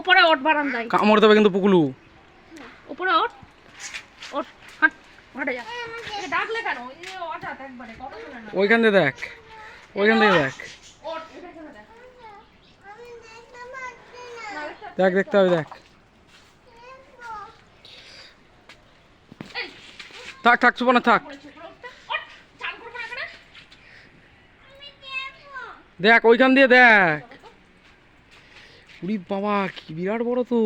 ওপরে ওঠ বারান্দায়। কামড় দেবে কিন্তু পুকুলু। ওপরে ওঠ ওঠ হাঁট হাঁটে যা। এ ডাকলে কেন? ওইখান দিয়ে দেখ। ওইখান থেকে দেখ। দেখ। দেখ দেখতে হবে দেখ। থাক থাক সুপনা থাক। উপরে দেখ ওইখান দিয়ে দেখ। উরি বাবা কি বিরাট বড় তো।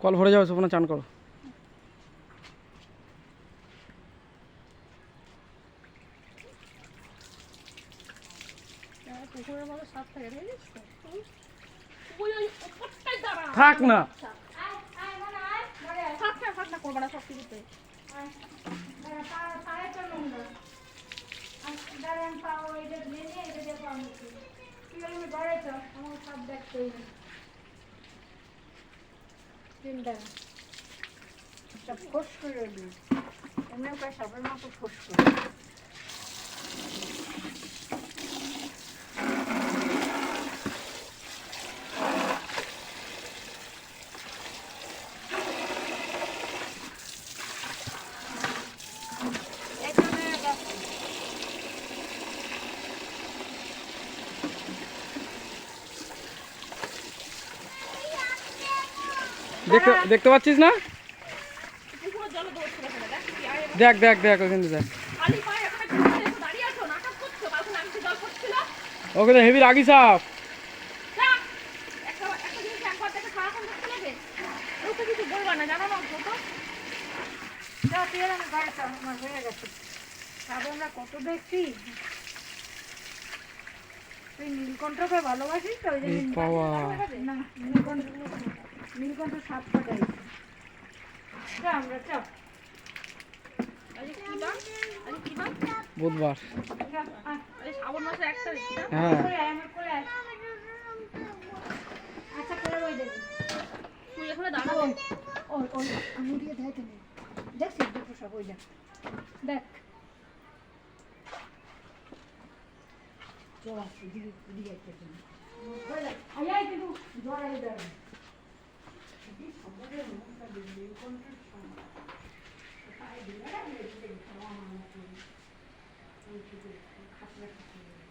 কল ভরে যাবে সুপনা চান করো। পুকুরের মতো সাপ থাকে দেখেছিস তো? হুম? ওই ওপরটায় দাঁড়া থাক না। মানে মানে থাক না থাক না করবে না সব কিছুতে। আয় দাঁড়া পা পায়ে তো নোংরা আর দাঁড়ান পাও এটা নিয়ে নিয়ে এটা দিয়ে পাও মুখে তুই আমি ঘরে তো আমার সব দেখতে হইবে তিন দাঁড়া সব ফোস করে দিই এমনি করে সাপের মতো ফোস করে এখানে দেখ দেখতে দেখতে পাচ্ছিস না? দেখ দেখ দেখ ওখান দেখ। ওখানে হেভি রাগি সাপ। কত দেখছি? তুই নীলকণ্ঠকে ভালোবাসিস তো ওই যে নীলকণ্ঠ- নীলকণ্ঠ আমরা কি বান বুধবার। শ্রাবণ মাসে হ্যাঁ। আচ্ছা করে ওই দেখি তুই এখানে দাঁড়াবো ওই ওই আঙুল দিয়ে দেখ তুমি দেখছিস দুটো সব ওই দেখ দেখ। চল আসছি 아, 내가 내가 이제 경험하는 그, 그, 그, 그, 그, 그, 그, 그,